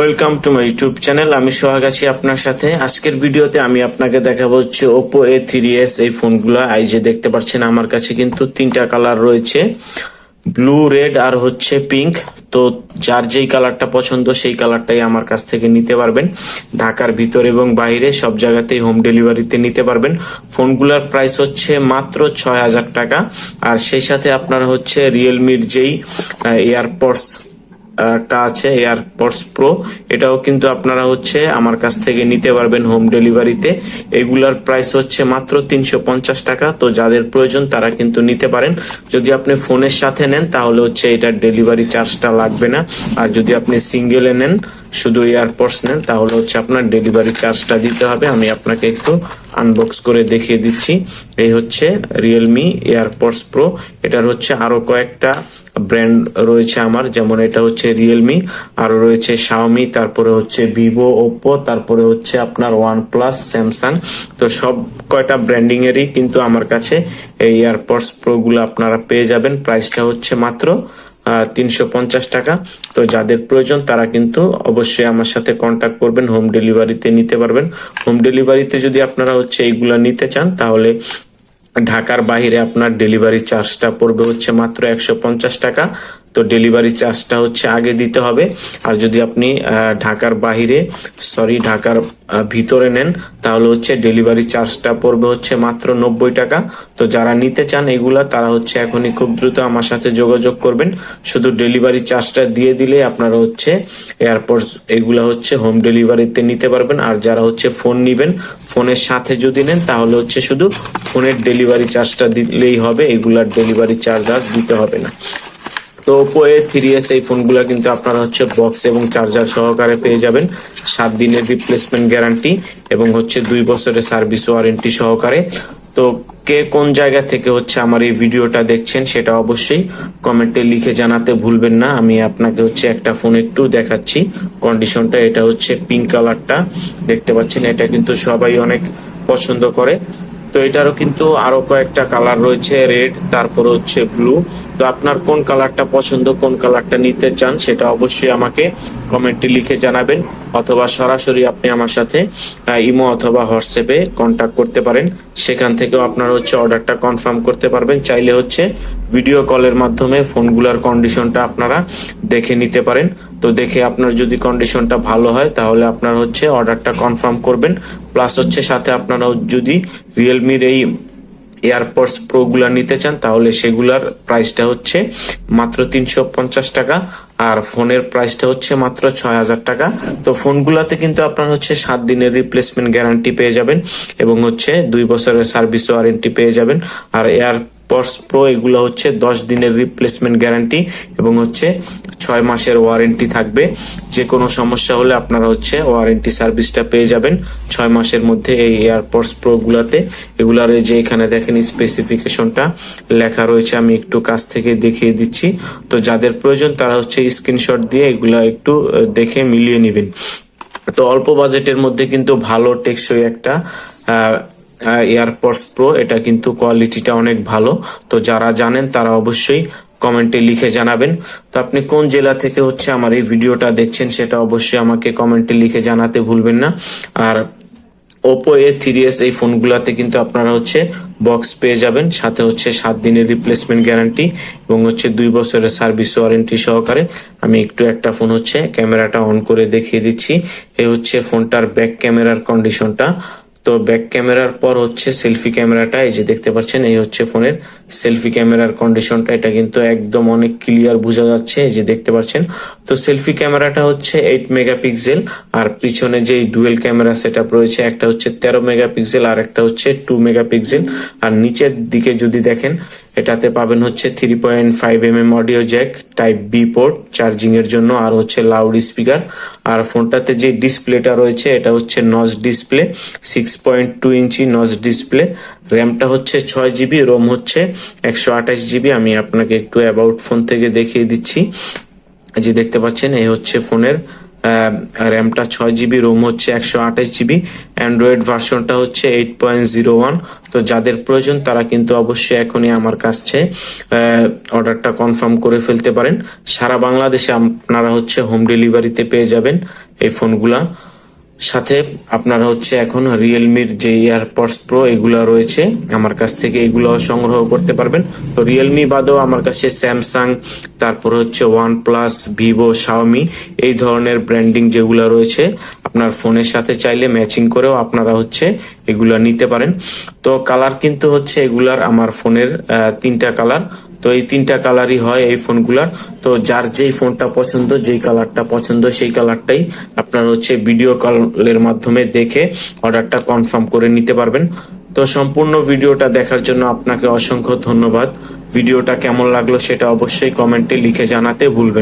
Welcome to my YouTube channel আমি সোহাগ আছি আপনার সাথে। আজকের ভিডিওতে আমি আপনাকে দেখাবো হচ্ছে ওপো এ থ্রি এস এই ফোনগুলো এই যে দেখতে পাচ্ছেন, আমার কাছে কিন্তু তিনটা কালার রয়েছে। ব্লু রেড আর হচ্ছে পিঙ্ক তো যার যেই কালারটা পছন্দ, সেই কালারটাই আমার কাছ থেকে নিতে পারবেন। ঢাকার ভিতর এবং বাইরে সব জায়গাতেই হোম ডেলিভারিতে নিতে পারবেন। ফোনগুলোর প্রাইস হচ্ছে মাত্র ছয় হাজার টাকা। আর সেই সাথে আপনার হচ্ছে রিয়েলমির যেই এয়ারপডস একটা আছে এয়ারপডস প্রো এটাও কিন্তু আপনারা হচ্ছে আমার কাছ থেকে নিতে পারবেন হোম ডেলিভারিতে এগুলার প্রাইস হচ্ছে মাত্র তিনশো পঞ্চাশ টাকা। তো যাদের প্রয়োজন তারা কিন্তু নিতে পারেন। যদি আপনি ফোনের সাথে নেন, তাহলে হচ্ছে এটার ডেলিভারি চার্জটা লাগবে না। আর যদি আপনি সিঙ্গেলে নেন, শুধু এয়ারপডস নেন, তাহলে হচ্ছে আপনার ডেলিভারি চার্জটা দিতে হবে। আমি আপনাকে একটু আনবক্স করে দেখিয়ে দিচ্ছি। এই হচ্ছে রিয়েলমি এয়ারপডস প্রো এটার হচ্ছে আরও কয়েকটা ব্র্যান্ড রয়েছে আমার, যেমন এটা হচ্ছে রিয়েলমি আরও রয়েছে শাওমি তারপরে হচ্ছে ভিভো ওপো তারপরে হচ্ছে আপনার ওয়ান প্লাস স্যামসাং তো সব কয়টা ব্র্যান্ডিং এরই কিন্তু আমার কাছে এই এয়ারপডস প্রো গুলো আপনারা পেয়ে যাবেন। প্রাইসটা হচ্ছে মাত্র তিনশো পঞ্চাশ টাকা। তো যাদের প্রয়োজন তারা কিন্তু অবশ্যই আমার সাথে কন্ট্যাক্ট করবেন হোম ডেলিভারিতে নিতে পারবেন। হোম ডেলিভারিতে যদি আপনারা হচ্ছে এইগুলা নিতে চান, তাহলে ঢাকার বাইরে আপনার ডেলিভারি চার্জটা পড়বে হচ্ছে মাত্র একশো পঞ্চাশ টাকা। তো ডেলিভারি চার্জটা হচ্ছে আগে দিতে হবে। আর যদি আপনি ঢাকার বাহিরে সরি ঢাকার ভিতরে নেন, তাহলে হচ্ছে ডেলিভারি চার্জটা পড়বে হচ্ছে মাত্র নব্বই টাকা। তো যারা নিতে চান এগুলা, তারা হচ্ছে এখনই খুব দ্রুত আমার সাথে যোগাযোগ করবেন। শুধু ডেলিভারি চার্জটা দিয়ে দিলে আপনারা হচ্ছে এয়ারপোর্ট এগুলা হচ্ছে হোম ডেলিভারিতে নিতে পারবেন। আর যারা হচ্ছে ফোন নিবেন ফোনের সাথে যদি নেন, তাহলে হচ্ছে শুধু ফোনের ডেলিভারি চার্জটা দিলেই হবে। এগুলার ডেলিভারি চার্জ আর দিতে হবে না। তো এ থ্রি এস এই ফোনগুলো কিন্তু আপনারা হচ্ছে বক্স এবং চার্জার সহকারে পেয়ে যাবেন। সাত দিনের রিপ্লেসমেন্ট গ্যারান্টি এবং হচ্ছে দুই বছরের সার্ভিস ওয়ারেন্টি সহকারে। তো কে কোন জায়গা থেকে হচ্ছে আমার এই ভিডিওটা দেখছেন সেটা অবশ্যই কমেন্টে লিখে জানাতে ভুলবেন না। আমি আপনাকে হচ্ছে একটা ফোন একটু দেখাচ্ছি। কন্ডিশনটা এটা হচ্ছে পিঙ্ক কালারটা দেখতে পাচ্ছেন, এটা কিন্তু সবাই অনেক পছন্দ করে। তো এটারও কিন্তু আরও কয়েকটা কালার রয়েছে রেড তারপর হচ্ছে ব্লু তো আপনার কোন কালারটা পছন্দ, কোন কালারটা নিতে চান সেটা অবশ্যই আমাকে কমেন্টে লিখে জানাবেন অথবা সরাসরি আপনি আমার সাথে ইমো অথবা হোয়াটসঅ্যাপে কন্ট্যাক্ট করতে পারেন। সেখান থেকেও আপনার হচ্ছে অর্ডারটা কনফার্ম করতে পারবেন। চাইলে হচ্ছে ভিডিও কলের মাধ্যমে ফোনগুলোর কন্ডিশনটা আপনারা দেখে নিতে পারেন। তো দেখে আপনার যদি কন্ডিশনটা ভালো হয়, তাহলে আপনার হচ্ছে অর্ডারটা কনফার্ম করবেন। প্লাস হচ্ছে সাথে আপনারা যদি রিয়েলমির এই এয়ারপডস প্রো গুলা নিতে চান, তাহলে সেগুলার প্রাইসটা হচ্ছে মাত্র তিনশো পঞ্চাশ টাকা, আর ফোনের প্রাইসটা হচ্ছে মাত্র ছয় হাজার টাকা। তো ফোনগুলাতে কিন্তু আপনার হচ্ছে সাত দিনের রিপ্লেসমেন্ট গ্যারান্টি পেয়ে যাবেন এবং হচ্ছে দুই বছরের সার্ভিস ওয়ারেন্টি পেয়ে যাবেন। আর এয়ার পডস প্রো এগুলো হচ্ছে দশ দিনের রিপ্লেসমেন্ট গ্যারান্টি এবং হচ্ছে ছয় মাসের ওয়ারেন্টি থাকবে। যে কোনো সমস্যা হলে আপনারা হচ্ছে ওয়ারেন্টি সার্ভিসটা পেয়ে যাবেন ছয় মাসের মধ্যে এই এয়ারপডস প্রো গুলাতে। এগুলার যে এখানে দেখেন স্পেসিফিকেশনটা লেখা রয়েছে, আমি একটু কাছ থেকে দেখিয়ে দিচ্ছি। তো যাদের প্রয়োজন তারা হচ্ছে স্ক্রিনশট দিয়ে এগুলা একটু দেখে মিলিয়ে নেবেন। তো অল্প বাজেটের মধ্যে কিন্তু ভালো টেকসই একটা এয়ারপডস প্রো এটা কিন্তু কোয়ালিটিটা অনেক ভালো। তো যারা জানেন, তারা অবশ্যই কমেন্টে লিখে জানাবেন। তো আপনি কোন জেলা থেকে হচ্ছে আমার এই ভিডিওটা দেখছেন, সেটা অবশ্যই আমাকে কমেন্টে লিখে জানাতে ভুলবেন না। আর ওপো এ থ্রি এস এই ফোনগুলাতে কিন্তু আপনারা হচ্ছে বক্স পেয়ে যাবেন। সাথে হচ্ছে সাত দিনের রিপ্লেসমেন্ট গ্যারান্টি এবং হচ্ছে দুই বছরের সার্ভিস ওয়ারেন্টি সহকারে আমি একটু একটা ফোন হচ্ছে ক্যামেরাটা অন করে দেখিয়ে দিচ্ছি। এই হচ্ছে ফোনটার ব্যাক ক্যামেরার কন্ডিশনটা তো ব্যাক ক্যামেরার পর হচ্ছে সেলফি ক্যামেরাটা এই যে দেখতে পাচ্ছেন, এই হচ্ছে ফোনের সেলফি ক্যামেরার কন্ডিশনটা এটা কিন্তু একদম অনেক ক্লিয়ার বোঝা যাচ্ছে, এই যে দেখতে পাচ্ছেন। তো সেলফি ক্যামেরাটা হচ্ছে এইট মেগাপিক্সেল আর পিছনে যে ডুয়েল ক্যামেরা সেটা রয়েছে, একটা হচ্ছে তেরো মেগাপিক্সেল আর একটা হচ্ছে টু মেগাপিক্সেল আর নিচের দিকে যদি দেখেন এটাতে পাবেন হচ্ছে three point five M M audio jack type B port charging এর জন্য, আর হচ্ছে লাউড স্পিকার আর ফোনটাতে যে ডিসপ্লেটা রয়েছে, এটা হচ্ছে notch display six point two inch notch display র্যামটা হচ্ছে ছয় জিবি রোম হচ্ছে একশো আঠাশ জিবি আমি আপনাকে একটু অ্যাবাউট ফোন থেকে দেখিয়ে দিচ্ছি। যে দেখতে পাচ্ছেন, এই হচ্ছে ফোনের র্যামটা ছয় জিবি রোম হচ্ছে একশো আঠাশ জিবি অ্যান্ড্রয়েড ভার্সনটা হচ্ছে এইট পয়েন্ট জিরো ওয়ান তো যাদের প্রয়োজন, তারা কিন্তু অবশ্যই এখনই আমার কাছে অর্ডারটা কনফার্ম করে ফেলতে পারেন। সারা বাংলাদেশে আপনারা হচ্ছে হোম ডেলিভারিতে পেয়ে যাবেন এই ফোনগুলা সাথে আপনারা হচ্ছে এখন রিয়েলমির যে এয়ারপডস প্রো এগুলো রয়েছে, আমার কাছ থেকে এগুলো সংগ্রহ করতে পারবেন। তো রিয়েলমি বাদেও আমার কাছে স্যামসাং তারপর হচ্ছে ওয়ান প্লাস ভিভো শাওমি এই ধরনের ব্র্যান্ডিং যেগুলো রয়েছে, আপনার ফোনের সাথে চাইলে ম্যাচিং করেও আপনারা হচ্ছে এগুলা নিতে পারেন। তো কালার কিন্তু হচ্ছে এগুলার আমার ফোনের তিনটা কালার। তো এই তিনটা কালারই হয় এই ফোনগুলার। তো যার যেই ফোনটা পছন্দ, যেই কালারটা পছন্দ, সেই কালারটাই আপনার হচ্ছে ভিডিও কলের মাধ্যমে দেখে অর্ডারটা কনফার্ম করে নিতে পারবেন। তো সম্পূর্ণ ভিডিওটা দেখার জন্য আপনাকে অসংখ্য ধন্যবাদ। ভিডিওটা কেমন লাগল সেটা অবশ্যই কমেন্টে লিখে জানাতে ভুলবেন